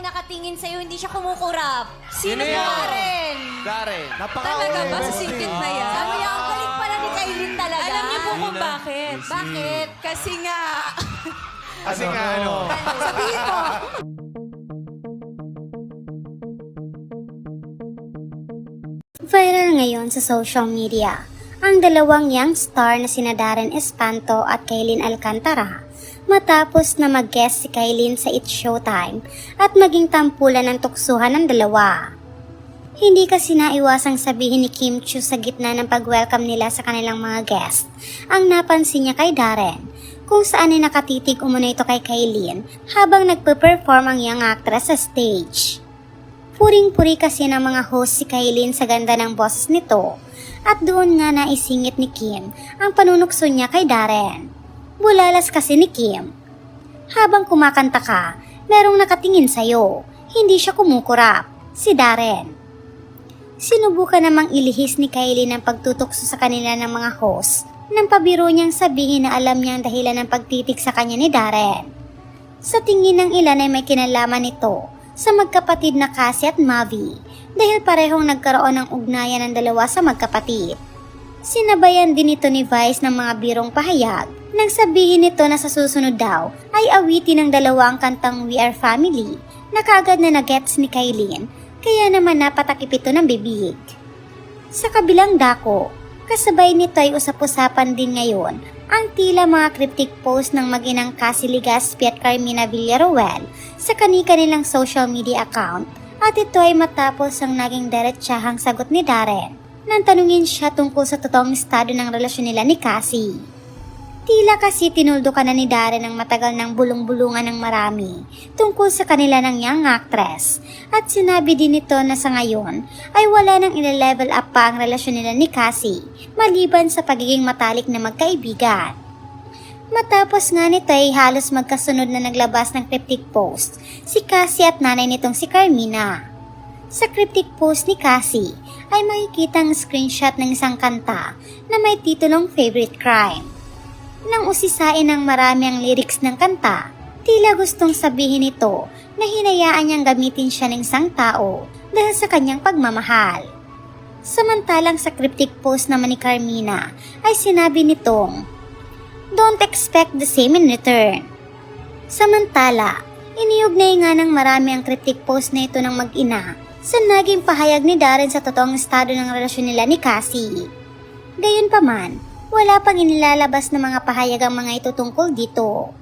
parehong nakatingin sa'yo, hindi siya kumukurap. Sino yan? Karen. Darren. Talaga ba? Sa singkit na yan? Sabi niya, ang galing pala ni Kailin talaga. Alam niyo po kung bakit? Bakit? Kasi nga, Kasi nga ano. sabihin ko, Viral ngayon sa social media ang dalawang young star na sina Darren Espanto at Kaylin Alcantara matapos na mag-guest si Kaylin sa It's Showtime at maging tampulan ng tuksuhan ng dalawa. Hindi kasi naiwasang sabihin ni Kim Chu sa gitna ng pag-welcome nila sa kanilang mga guest ang napansin niya kay Darren kung saan ay nakatitig umano ito kay Kaylin habang nagpe-perform ang young actress sa stage. Puring-puri kasi ng mga host si Kailin sa ganda ng boses nito at doon nga naisingit ni Kim ang panunukso niya kay Darren. Bulalas kasi ni Kim. Habang kumakanta ka, merong nakatingin sa'yo. Hindi siya kumukurap. Si Darren. Sinubukan namang ilihis ni Kailin ang pagtutukso sa kanila ng mga host nang pabiro niyang sabihin na alam niya ang dahilan ng pagtitik sa kanya ni Darren. Sa tingin ng ilan ay may kinalaman nito sa magkapatid na Cassie at Mavi dahil parehong nagkaroon ng ugnayan ng dalawa sa magkapatid. Sinabayan din ito ni Vice ng mga birong pahayag nang sabihin nito na sa susunod daw ay awitin ng dalawa ang kantang We Are Family na kagad na nagets ni Kailin kaya naman napatakip ito ng bibig. Sa kabilang dako, kasabay nito ay usap-usapan din ngayon ang tila mga cryptic post ng maginang Cassie Legaspi at Carmina Villaruel sa kani-kanilang social media account at ito ay matapos ang naging diretsahang sagot ni Darren nang tanungin siya tungkol sa totoong estado ng relasyon nila ni Cassie. Tila kasi tinuldo ka na ni Darren ang matagal ng bulong-bulungan ng marami tungkol sa kanila ng young actress at sinabi din nito na sa ngayon ay wala nang ile-level up pa ang relasyon nila ni Cassie maliban sa pagiging matalik na magkaibigan. Matapos nga nito ay halos magkasunod na naglabas ng cryptic post si Cassie at nanay nitong si Carmina. Sa cryptic post ni Cassie ay makikita ang screenshot ng isang kanta na may titulong Favorite Crime. Nang usisain ng marami ang lyrics ng kanta, tila gustong sabihin nito na hinayaan niyang gamitin siya ng isang tao dahil sa kanyang pagmamahal. Samantalang sa cryptic post naman ni Carmina ay sinabi nitong, Don't expect the same in return. Samantala, iniugnay nga ng marami ang cryptic post na ito ng mag-ina sa naging pahayag ni Darren sa totoong estado ng relasyon nila ni Cassie. Gayunpaman, wala pang inilalabas ng mga pahayag ang mga ito tungkol dito.